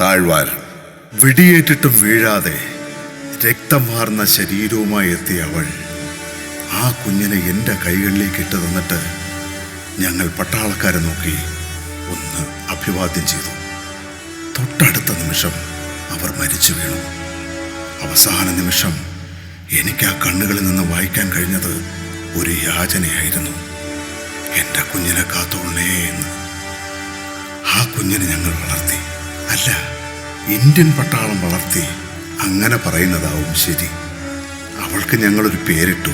താഴ്വാരം വെടിയേറ്റിട്ടും വീഴാതെ രക്തമാർന്ന ശരീരവുമായി എത്തിയ അവൾ ആ കുഞ്ഞിനെ എന്റെ കൈകളിലേക്ക് ഇട്ട് തന്നിട്ട് ഞങ്ങൾ പട്ടാളക്കാരെ നോക്കി ഒന്ന് അഭിവാദ്യം ചെയ്തു. തൊട്ടടുത്ത നിമിഷം അവർ മരിച്ചു വീണു. അവസാന നിമിഷം എനിക്ക് ആ കണ്ണുകളിൽ നിന്ന് വായിക്കാൻ കഴിഞ്ഞത് ഒരു യാചനയായിരുന്നു. എന്റെ കുഞ്ഞിനെ കാത്തോളണേ എന്ന്. ആ കുഞ്ഞിനെ ഞങ്ങൾ വളർത്തി. അല്ല ഇന്ത്യൻ പട്ടാളം വളർത്തി അങ്ങനെ പറയുന്നതാവും ശരി. അവൾക്ക് ഞങ്ങളൊരു പേരിട്ടു.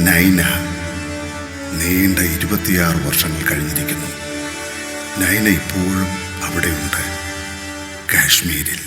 നൈന. നീണ്ട ഇരുപത്തിയാറ് വർഷങ്ങൾ കഴിഞ്ഞിരിക്കുന്നു. നൈന ഇപ്പോഴും അവിടെയുണ്ട്. കാശ്മീരിൽ.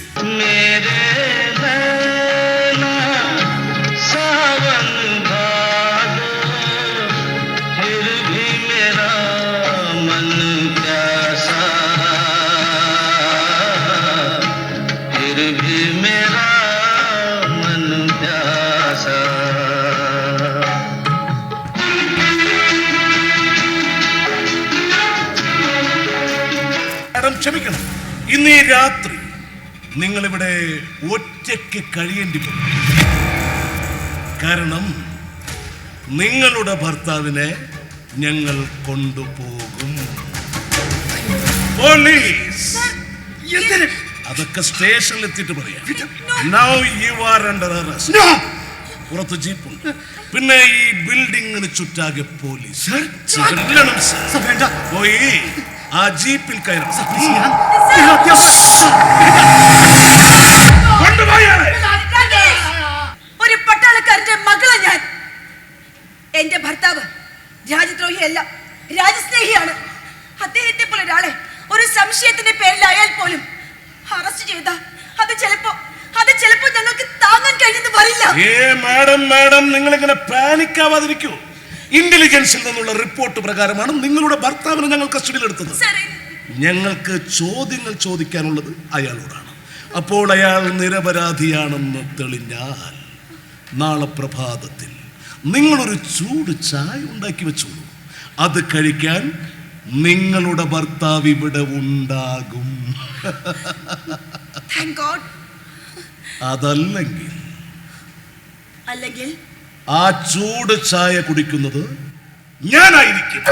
ക്ഷമിക്കണം. ഇന്ന് ഈ രാത്രി നിങ്ങളിവിടെ ഒറ്റയ്ക്ക് കഴിയേണ്ടി വരും. കാരണം നിങ്ങളുടെ ഭർത്താവിനെ ഞങ്ങൾ കൊണ്ടുപോകും. പോലീസ്! അതൊക്കെ സ്റ്റേഷനിൽ എത്തിയിട്ട് പറയാം now you are under arrest പുറത്ത് ജീപ്പുണ്ട്. പിന്നെ ഈ ബിൽഡിങ്ങിന് ചുറ്റാകെ പോലീസ്. പോയി. ആ ജീപ്പിൽ കയറണം ഒരു പട്ടാളക്കാരന്റെ മകളെ ഞാൻ. എന്റെ ഭർത്താവ് രാജ്യദ്രോഹിയല്ല രാജസ്നേഹിയാണ് അദ്ദേഹത്തെ പോലെ ഒരാളെ ഒരു സംശയത്തിന്റെ പേരിലായാൽ പോലും അറസ്റ്റ് ചെയ്ത. അത് ചിലപ്പോ അത് ചിലപ്പോ ഞങ്ങൾക്ക് താങ്ങാൻ കഴിഞ്ഞെന്ന് വരില്ല. ഏ മാഡം മാഡം നിങ്ങൾ ഇങ്ങനെ പാനിക് ആവാതിരിക്കൂ ഇന്റലിജൻസിൽ നിന്നുള്ള റിപ്പോർട്ട് പ്രകാരമാണ് നിങ്ങളുടെ ഭർത്താവിനെ ഞങ്ങൾ കസ്റ്റഡിയിൽ എടുത്തത് ഞങ്ങൾക്ക് ചോദ്യങ്ങൾ ചോദിക്കാനുള്ളത് അയാളോടാണ്. അപ്പോൾ അയാൾ നിരപരാധിയാണെന്ന് തെളിഞ്ഞാൽ നാളെ പ്രഭാതത്തിൽ നിങ്ങളൊരു ചൂട് ചായ ഉണ്ടാക്കി വെച്ചോളൂ. അത് കഴിക്കാൻ നിങ്ങളുടെ ഭർത്താവ് ഇവിടെ ഉണ്ടാകും. അതല്ലെങ്കിൽ അല്ലെങ്കിൽ ആ ചൂട് ചായ കുടിക്കുന്നത് ഞാനായിരിക്കും.